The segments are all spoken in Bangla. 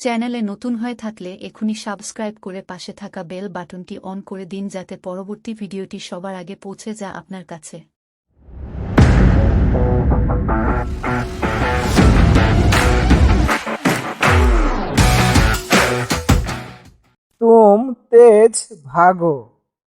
চ্যানেলে নতুন হয়ে থাকলে এখনই সাবস্ক্রাইব করে পাশে থাকা বেল বাটনটি অন করে দিন যাতে পরবর্তী ভিডিওটি সবার আগে পৌঁছে যা আপনার কাছে। তুম তেজ ভাগো,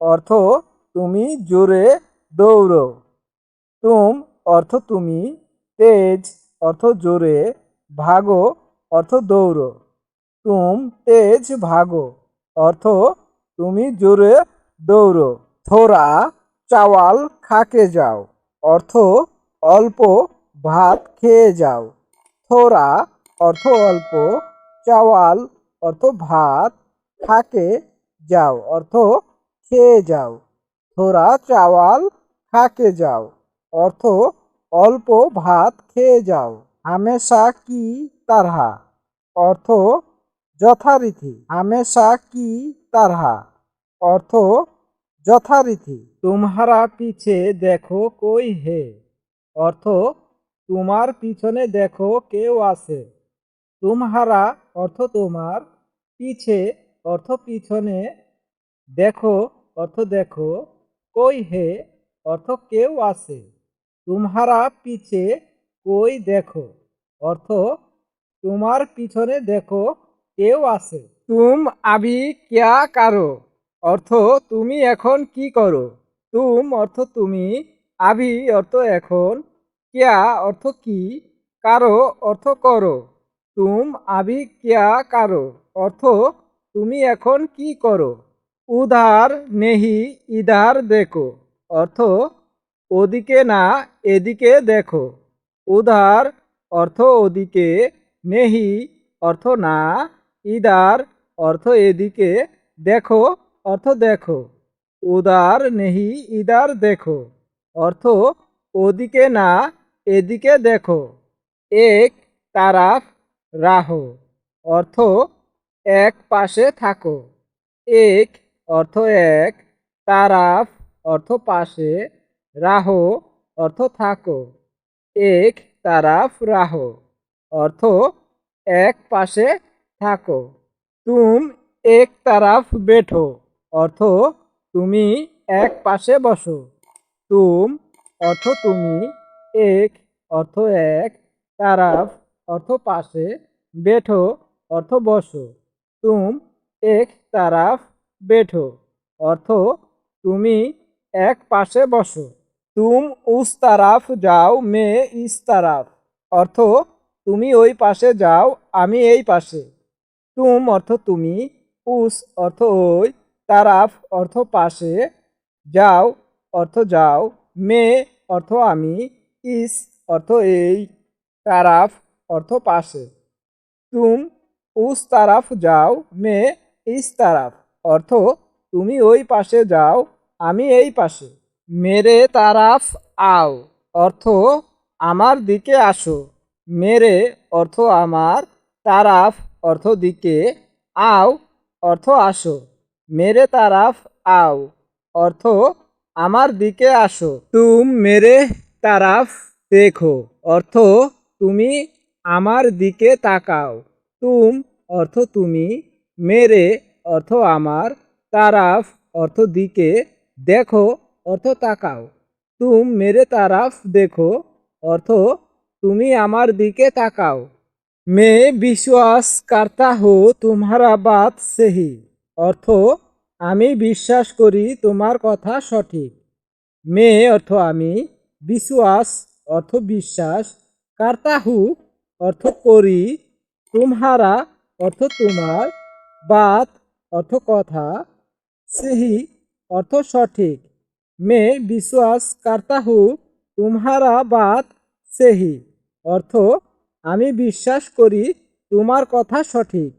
অর্থ তুমি জোরে দৌড়ো। তুম, অর্থ তুমি তেজ, অর্থ জোরে ভাগো, অর্থ দৌড়ো। তুম তেজ ভাগো অর্থ তুমি জোরে দৌড়ো থোড়া চাওয়াল খাকে যাও অর্থ অল্প ভাত খেয়ে যাও থোড়া অর্থ অল্প চাওয়াল অর্থ ভাত খাকে যাও অর্থ খেয়ে যাও থোড়া চাওয়াল খাকে যাও অর্থ অল্প ভাত খেয়ে যাও হামেশা কি তারহা অর্থ যথারীতি, হামেশা কি তারহা? অর্থ, যথারীতি, তোমারা পিছে দেখো কই হে? অর্থ, তোমার পিছনে দেখো কেউ আছে। তুমহারা অর্থ, তোমার পিছে অর্থ, পিছনে দেখো অর্থ, দেখো কই হে? অর্থ, কেউ আছে। তুমহারা পিছে কই দেখো? অর্থ, তোমার পিছনে দেখো কেউ আছে। তুম আবি ক্যা কারও? অর্থ, তুমি এখন কি করো? তুম অর্থ, তুমি আবি অর্থ এখন। ক্যা অর্থ কি? কারও অর্থ করো। তুম আবি ক্যা কারও? অর্থ, তুমি এখন কি করো? উধার নেহি ইধার দেখো। অর্থ, ওদিকে না এদিকে দেখো। উধার অর্থ, ওদিকে নেহি অর্থ না ইদার অর্থ এদিকে দেখো, অর্থ দেখো। উদার নেহি, ইদার দেখো। অর্থ ওদিকে না, এদিকে দেখো। এক তারাফ, রাহো। অর্থ এক পাশে থাকো। এক অর্থ এক, তারাফ অর্থ পাশে, রাহো অর্থ থাকো। এক তারাফ, রাহো। অর্থ এক পাশে থাকো। তুম এক তারাফ বেঠো, অর্থ তুমি এক পাশে বসো। তুম, অর্থ তুমি এক, অর্থ এক, তারাফ, অর্থ পাশে বেঠো, অর্থ বসো। তুম, এক তারাফ বেঠো, অর্থ তুমি এক পাশে বসো। তুম, উস তারাফ যাও, মে ইস তারাফ, অর্থ তুমি ওই পাশে যাও, আমি এই পাশে। তুম অর্থ তুমি, উস অর্থ ওই, তারাফ অর্থ পাশে, যাও অর্থ যাও, মে অর্থ আমি, ইস অর্থ এই, তারাফ অর্থ পাশে। তুম, উস তারাফ যাও, মে ইস তারাফ অর্থ তুমি ওই পাশে যাও, আমি এই পাশে। মেরে তারাফ আও অর্থ আমার দিকে আসো, মেরে অর্থ আমার, তারাফ অর্থ দিকে, আও, অর্থ আসো। মেরে তারাফ, আও। অর্থ, আমার দিকে আসো। তুম মেরে তারাফ, দেখো। অর্থ, তুমি আমার দিকে তাকাও। তুম, অর্থ তুমি মেরে, অর্থ আমার তারাফ, অর্থ দিকে দেখো, অর্থ তাকাও। তুম মেরে তারাফ, দেখো। অর্থ, তুমি আমার দিকে তাকাও। মে বিশ্বাস করতা হো তোমারা বাত সেহি। অর্থ, আমি বিশ্বাস করি তোমার কথা সঠিক। মে, অর্থ, আমি বিশ্বাস, অর্থ, বিশ্বাস কার্তা হু, অর্থ, করি তুমহারা অর্থ, তোমার বাত, অর্থ, কথা সেহি, অর্থ, সঠিক। মে, বিশ্বাস কার্তা হু তুমহারা বাত সেহি, অর্থ আমি বিশ্বাস করি তোমার কথা সঠিক।